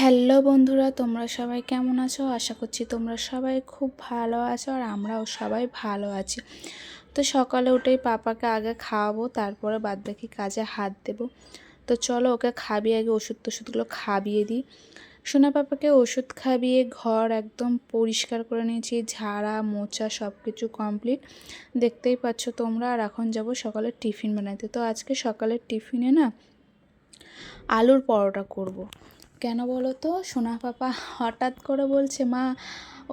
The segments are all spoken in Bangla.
হ্যালো বন্ধুরা, তোমরা সবাই কেমন আছো? আশা করছি তোমরা সবাই খুব ভালো আছো আর আমরাও সবাই ভালো আছি। তো সকালে উঠেই পাপাকে আগে খাওয়াবো, তারপরে বাদবাকি কাজে হাত দেব। তো চলো ওকে খাবিয়ে আগে ওষুধ টষুধগুলো খাবিয়ে দিই। সোনা পাপাকে ওষুধ খাবিয়ে ঘর একদম পরিষ্কার করে নিয়েছি, ঝাড়া মোচা সব কিছু কমপ্লিট। দেখতেই পাচ্ছ তোমরা, আর এখন যাব সকালে টিফিন বানাইতে। তো আজকে সকালের টিফিনে না আলুর পরোটা করব। কেন বলো তো? সোনা পাপা হঠাৎ করে বলছে, মা,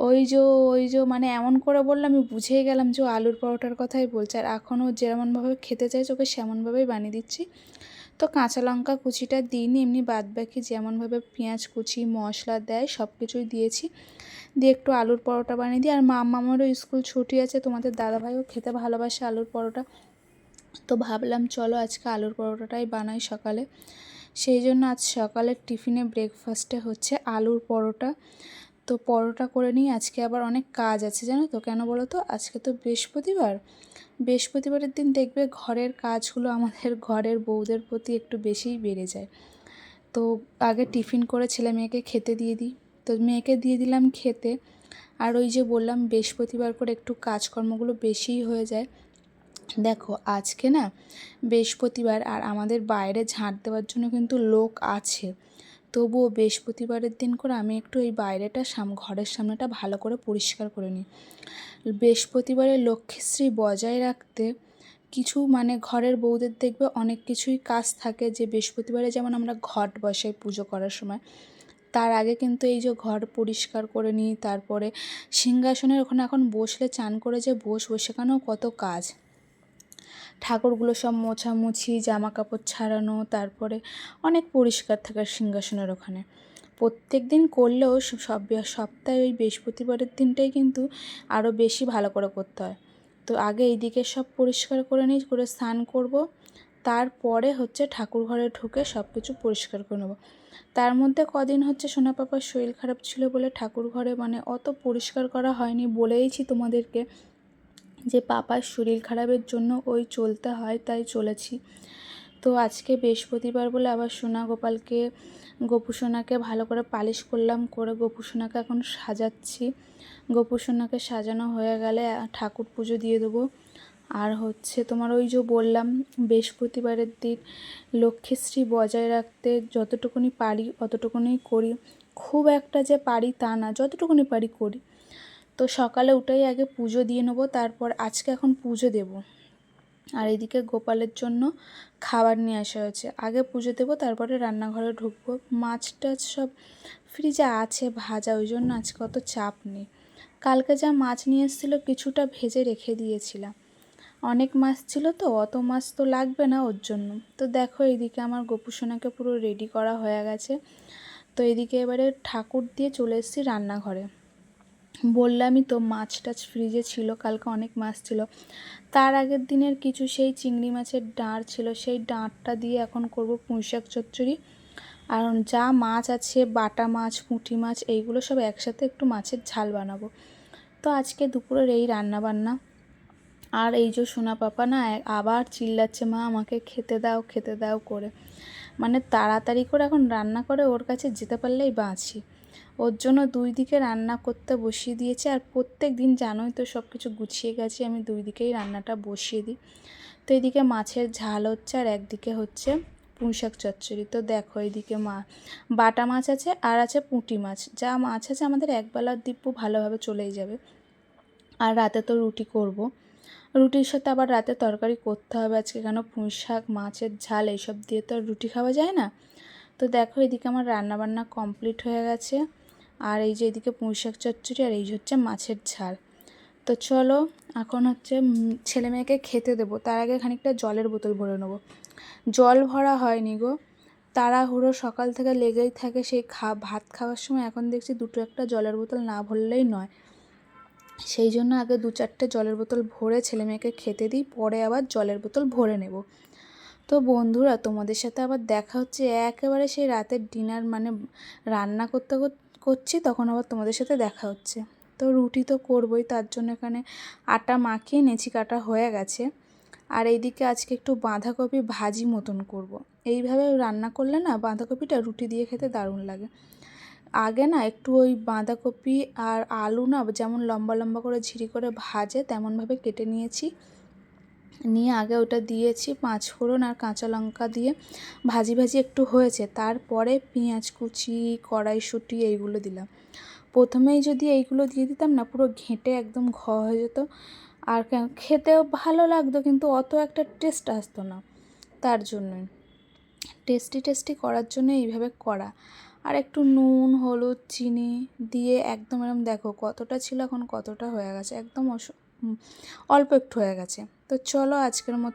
ওই যে ওই যে মানে এমন করে বললে আমি বুঝেই গেলাম যে আলুর পরোটার কথাই বলছে। আর এখনও যেমনভাবে খেতে চাইছে, ওকে সেমনভাবেই বানিয়ে দিচ্ছি। তো কাঁচা লঙ্কা কুচিটা দিইনি, এমনি বাদ বাকি যেমনভাবে পেঁয়াজ কুচি, মশলা দেয় সব কিছুই দিয়েছি। দিয়ে একটু আলুর পরোটা বানিয়ে দিই। আর মা মামারও স্কুল ছুটি আছে, তোমাদের দাদাভাইও খেতে ভালোবাসে আলুর পরোটা। তো ভাবলাম, চলো আজকে আলুর পরোটাটাই বানাই সকালে। সেই জন্য আজ সকালের টিফিনে ব্রেকফাস্টে হচ্ছে আলুর পরোটা। তো পরোটা করে নিই আজকে আবার অনেক কাজ আছে, জানো তো? কেন বলো তো? আজকে তো বৃহস্পতিবার। বৃহস্পতিবারের দিন দেখবে ঘরের কাজগুলো আমাদের ঘরের বউদের প্রতি একটু বেশিই বেড়ে যায়। তো আগে টিফিন করে ছেলে মেয়েকে খেতে দিয়ে দিই। তো মেয়েকে দিয়ে দিলাম খেতে। আর ওই যে বললাম, বৃহস্পতিবার করে একটু কাজকর্মগুলো বেশিই হয়ে যায়। দেখো, আজকে না বৃহস্পতিবার আর আমাদের বাইরে ঝাঁট দেওয়ার জন্য কিন্তু লোক আছে। তবুও বৃহস্পতিবারের দিন করে আমি একটু এই বাইরেটা সাম, ঘরের সামনেটা ভালো করে পরিষ্কার করে নিই। বৃহস্পতিবারে লক্ষ্মীশ্রী বজায় রাখতে কিছু মানে ঘরের বউদের দেখবে অনেক কিছুই কাজ থাকে যে বৃহস্পতিবারে যেমন আমরা ঘট বসাই পুজো করার সময়, তার আগে কিন্তু এই যে ঘর পরিষ্কার করে নিই, তারপরে সিংহাসনের ওখানে এখন বসলে চান করে যে বসবো, সেখানেও কত কাজ। ঠাকুরগুলো সব মোছামুছি জামা কাপড় ছাড়ানো, তারপরে অনেক পরিষ্কার থাকে সিংহাসনের ওখানে। প্রত্যেক দিন করলেও সব সপ্তাহে ওই বৃহস্পতিবারের দিনটাই কিন্তু আরও বেশি ভালো করে করতে হয়। তো আগে এইদিকে সব পরিষ্কার করে নিই করে স্নান করব, তারপরে হচ্ছে ঠাকুর ঘরে ঢুকে সব কিছু পরিষ্কার করে নেব। তার মধ্যে কদিন হচ্ছে সোনা পাপার শরীর খারাপ ছিল বলে ঠাকুর ঘরে মানে অত পরিষ্কার করা হয়নি বলেইছি তোমাদেরকে। যে পাপার শরীর খারাপের জন্য ওই চলতে হয়, তাই চলেছি। তো আজকে বৃহস্পতিবার বলে আবার সোনা গোপালকে, গোপু সোনাকে ভালো করে পালিশ করলাম, করে গোপু সোনাকে এখন সাজাচ্ছি। গোপু সোনাকে সাজানো হয়ে গেলে ঠাকুর পুজো দিয়ে দেবো। আর হচ্ছে তোমার ওই যে বললাম, বৃহস্পতিবারের দিন লক্ষ্মীশ্রী বজায় রাখতে যতটুকুনি পারি অতটুকুনি করি। খুব একটা যে পারি তা না, যতটুকুনি পারি করি। তো সকালে উঠেই আগে পুজো দিয়ে নেব, তারপর আজকে এখন পুজো দেব। আর এদিকে গোপালের জন্য খাবার নিয়ে আসা হয়েছে। আগে পুজো দেবো, তারপরে রান্নাঘরে ঢুকবো। মাছ টাছ সব ফ্রিজে আছে ভাজা, ওই জন্য আজকে অত চাপ নেই। কালকে যা মাছ নিয়ে এসেছিল কিছুটা ভেজে রেখে দিয়েছিলাম। অনেক মাছ ছিল তো, অত মাছ তো লাগবে না ওর জন্য। তো দেখো এদিকে আমার গোপুসোনাকে পুরো রেডি করা হয়ে গেছে। তো এদিকে এবারে ঠাকুর দিয়ে চলে এসেছি রান্নাঘরে। বললামই তো মাছ টাছ ফ্রিজে ছিল, কালকে অনেক মাছ ছিল। তার আগের দিনের কিছু সেই চিংড়ি মাছের ডাঁড় ছিল, সেই ডাঁড়টা দিয়ে এখন করব পুঁইশাক চচ্চড়ি। আর যা মাছ আছে, বাটা মাছ, পুঁটি মাছ, এইগুলো সব একসাথে একটু মাছের ঝাল বানাবো। তো আজকে দুপুরের এই রান্না বান্না আর এই যে সোনা পাপা না, আবার চিল্লাচ্ছে, মা, আমাকে খেতে দাও খেতে দাও করে। মানে তাড়াতাড়ি করে এখন রান্না করে, ওর কাছে যেতে পারলেই বাঁচি। ওর জন্য দুই দিকে রান্না করতে বসিয়ে দিয়েছে। আর প্রত্যেক দিন জানোই তো সব কিছু গুছিয়ে গেছে, আমি দুই দিকেই রান্নাটা বসিয়ে দিই। তো এদিকে মাছের ঝাল হচ্ছে আর একদিকে হচ্ছে পুঁইশাক চচ্চড়ি। তো দেখো এইদিকে মা, বাটা মাছ আছে আর আছে পুঁটি মাছ। যা মাছ আছে আমাদের একবেলার দিব্য ভালোভাবে চলেই যাবে। আর রাতে তো রুটি করব। রুটির সাথে আবার রাতে তরকারি করতে হবে। আজকে কেন পুঁই শাক, মাছের ঝাল এইসব দিয়ে তো রুটি খাওয়া যায় না? তো দেখো এদিকে আমার রান্নাবান্না কমপ্লিট হয়ে গেছে। আর এই যে এদিকে পুঁইশাক চচ্চড়ি আর এই হচ্ছে মাছের ঝাল। তো চলো, এখন হচ্ছে ছেলে মেয়েকে খেতে দেবো। তার আগে খানিকটা জলের বোতল ভরে নেব। জল ভরা হয়নি গো। তাড়াহুড়ো সকাল থেকে লেগেই থাকে সেই খা, ভাত খাওয়ার সময় এখন দেখছি দুটো একটা জলের বোতল না ভরলেই নয়। সেই জন্য আগে দু চারটে জলের বোতল ভরে ছেলে মেয়েকে খেতে দিই, পরে আবার জলের বোতল ভরে নেব। তো বন্ধুরা, তোমাদের সাথে আবার দেখা হচ্ছে একেবারে সেই রাতের ডিনার মানে রান্না করতে করতে করছি, তখন আবার তোমাদের সাথে দেখা হচ্ছে। তো রুটি তো করবই, তার জন্য এখানে আটা মাখিয়ে নেচি কাটা হয়ে গেছে। আর এইদিকে আজকে একটু বাঁধাকপি ভাজি মতন করব। এইভাবে রান্না করলে না বাঁধাকপিটা রুটি দিয়ে খেতে দারুণ লাগে। আগে না একটু ওই বাঁধাকপি আর আলু না যেমন লম্বা লম্বা করে ঝিরি করে ভাজে, তেমনভাবে কেটে নিয়েছি। নিয়ে আগে ওটা দিয়েছি পাঁচ ফোড়ন আর কাঁচা লঙ্কা দিয়ে। ভাজি ভাজি একটু হয়েছে, তারপরে পেঁয়াজ কুচি, কড়াইশুঁটি এইগুলো দিলাম। প্রথমেই যদি এইগুলো দিয়ে দিতাম না, পুরো ঘেঁটে একদম ঘ হয়ে যেত। আর খেতেও ভালো লাগতো কিন্তু অত একটা টেস্ট আসতো না, তার জন্যই। টেস্টি টেস্টি করার জন্য এইভাবে করা। আর একটু নুন, হলুদ, চিনি দিয়ে একদম এরকম দেখো কতটা ছিল এখন কতটা হয়ে গেছে, একদম অস- অল্প একটু হয়ে গেছে। তো চলো আজকের মতো